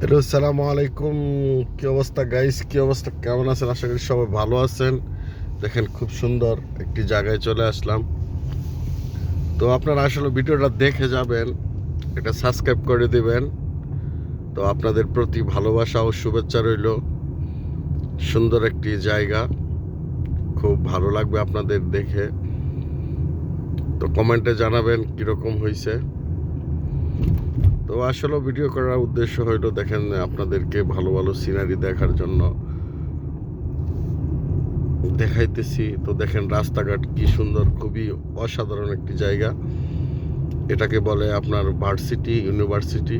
Hello সালামু আলাইকুম কি অবস্থা গাইস কি অবস্থা? কেমন আছেন? আশা করি সবাই ভালো আছেন। দেখেন, খুব সুন্দর একটি জায়গায় চলে আসলাম। তো আপনারা আসলে ভিডিওটা দেখে যাবেন, এটা সাবস্ক্রাইব করে দিবেন। তো আপনাদের প্রতি ভালোবাসা ও শুভেচ্ছা রইল। সুন্দর একটি জায়গা। খুব ভালো লাগবে আপনাদের দেখে। তো কমেন্টে জানাবেন কীরকম হয়েছে তো আসলে ভিডিও করার উদ্দেশ্য হইল দেখেন আপনাদেরকে ভালো ভালো সিনারি দেখার জন্য দেখাইতেছি। তো দেখেন রাস্তাঘাট কি সুন্দর, খুবই অসাধারণ একটি জায়গা। এটাকে বলে আপনার ভার্সিটি ইউনিভার্সিটি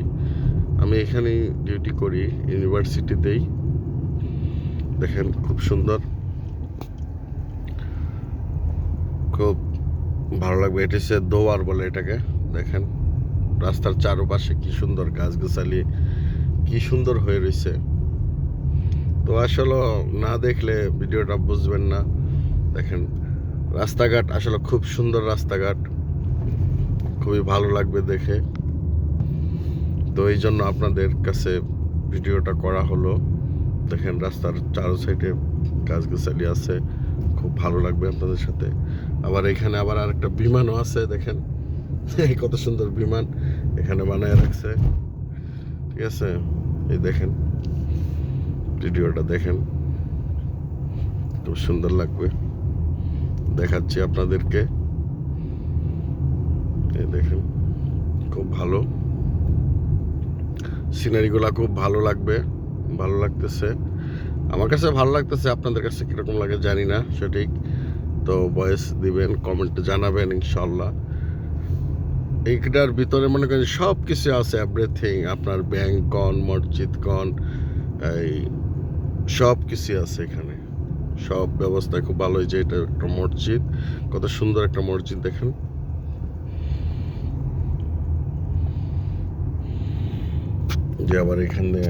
আমি এখানেই ডিউটি করি ইউনিভার্সিটিতেই দেখেন খুব সুন্দর। খুব ভালো লাগবে। এটা হচ্ছে দোয়ার বলে এটাকে। দেখেন। রাস্তার চারপাশে কি সুন্দর গাছগাছালি, কি সুন্দর হয়ে রয়েছে তো আসলে না দেখলে ভিডিওটা বুঝবেন না। দেখেন, রাস্তাঘাট আসলে খুব সুন্দর রাস্তাঘাট। খুবই ভালো লাগবে দেখে। তো এই জন্য আপনাদের কাছে ভিডিওটা করা হলো। দেখেন, রাস্তার চারো সাইডে গাছগাছালি আছে। খুব ভালো লাগবে আপনাদের সাথে। আবার এখানে আবার আরেকটা বিমানও আছে, দেখেন। কত সুন্দর বিমান এখানে বানায় রাখছে। ঠিক আছে, এই দেখেন, ভিডিওটা দেখেন, খুব সুন্দর লাগবে। দেখাচ্ছি আপনাদেরকে। এই দেখেন, খুব ভালো। সিনারিগুলা খুব ভালো লাগবে, ভালো লাগতেছে। আমার কাছে ভালো লাগতেছে, আপনাদের কাছে কীরকম লাগে জানি না, সঠিক। তো ভয়েস দিবেন, কমেন্টে জানাবেন ইনশাল্লাহ এইটার ভিতরে মনে করেন সব কিছু আছে এভরিথিং আপনার ব্যাংক কন মসজিদ কন এই সব কিছু আছে এখানে। সব ব্যবস্থা খুব ভালো হয়েছে এটা একটা মসজিদ, কত সুন্দর একটা মসজিদ দেখেন। যে আবার এখানে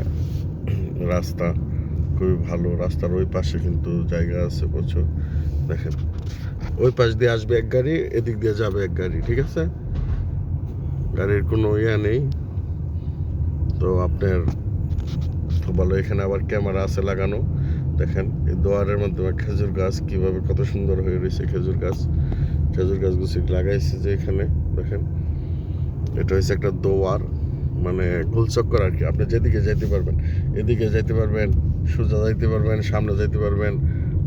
রাস্তা খুবই ভালো, রাস্তার ওই পাশে কিন্তু জায়গা আছে প্রচুর। দেখেন, ওই পাশ দিয়ে আসবে এক গাড়ি, এদিক দিয়ে যাবে এক গাড়ি, ঠিক আছে? গাড়ির কোনো ইয়া নেই। তো আপনার ভালো এখানে আবার ক্যামেরা আছে লাগানো। দেখেন, এই দোয়ারের মাধ্যমে খেজুর গাছ কীভাবে কত সুন্দর হয়ে রয়েছে খেজুর গাছ। খেজুর গাছগুছি লাগাইছে যে এখানে, দেখেন। এটা হচ্ছে একটা দোয়ার মানে গোলচক্কর আর কি। আপনি যেদিকে যাইতে পারবেন, এদিকে যাইতে পারবেন সোজা যাইতে পারবেন, সামনে যাইতে পারবেন।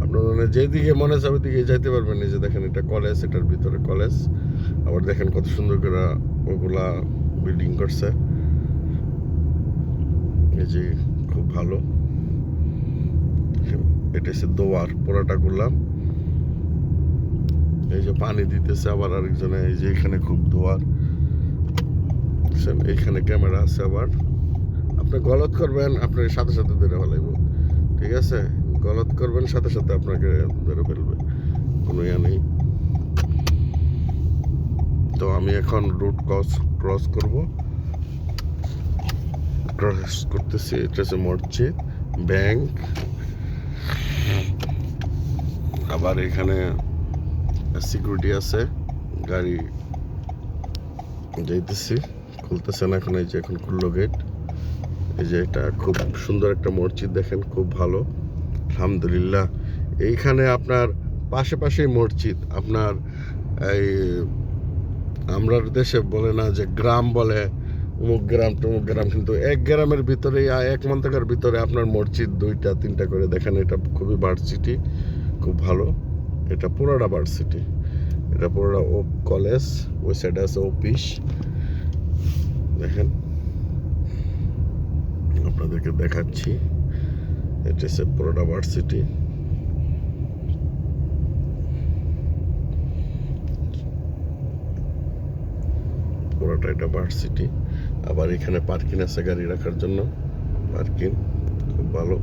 আপনার মানে যেদিকে মনে চাবে ওদিকে যাইতে পারবেন। এই যে দেখেন, এটা কলেজ, এটার ভিতরে কলেজ। আবার দেখেন কত সুন্দর করে ওগুলা বিল্ডিং করছে। এই যে খুব ভালো। এটা হচ্ছে দোয়ার পোড়াটা করলাম। এই যে পানি দিতেছে আবার আরেকজনে, এই যে এখানে খুব দোয়ার? এইখানে ক্যামেরা আছে আবার। আপনি গলত করবেন, আপনার সাথে সাথে ধরে ফেলাইব। ঠিক আছে? গলত করবেন, সাথে সাথে আপনাকে ধরে ফেলবে। কোনো ইয়া নেই। তো আমি এখন রুট ক্রস ক্রস করব। ক্রস করতেছি, এটা হচ্ছে মসজিদ ব্যাংক আবার এখানে সিকিউরিটি আছে, গাড়ি যাইতেছি। খুলতেছে না এখন, এই যে এখন খুললো গেট এই যে এটা খুব সুন্দর একটা মসজিদ, দেখেন, খুব ভালো। আলহামদুলিল্লাহ। এইখানে আপনার পাশে মসজিদ। আপনার এই আমরা দেশে বলে না যে গ্রাম বলে অমুক গ্রাম টমুক গ্রাম, কিন্তু এক গ্রামের ভিতরে এক মন্তকার ভিতরে আপনার মসজিদ দুইটা, তিনটা করে দেখেন, এটা খুবই ভার্সিটি খুব ভালো। এটা পুরোটা ভার্সিটি এটা পুরোটা ও কলেজ, ওই সাইডে আছে অফিস দেখেন, আপনাদেরকে দেখাচ্ছি। এটা হচ্ছে পুরোটা ভার্সিটি পুরোটা এটা ভার্সিটি আবার এখানে পার্কিং আছে গাড়ি রাখার জন্য। পার্কিং খুব ভালো।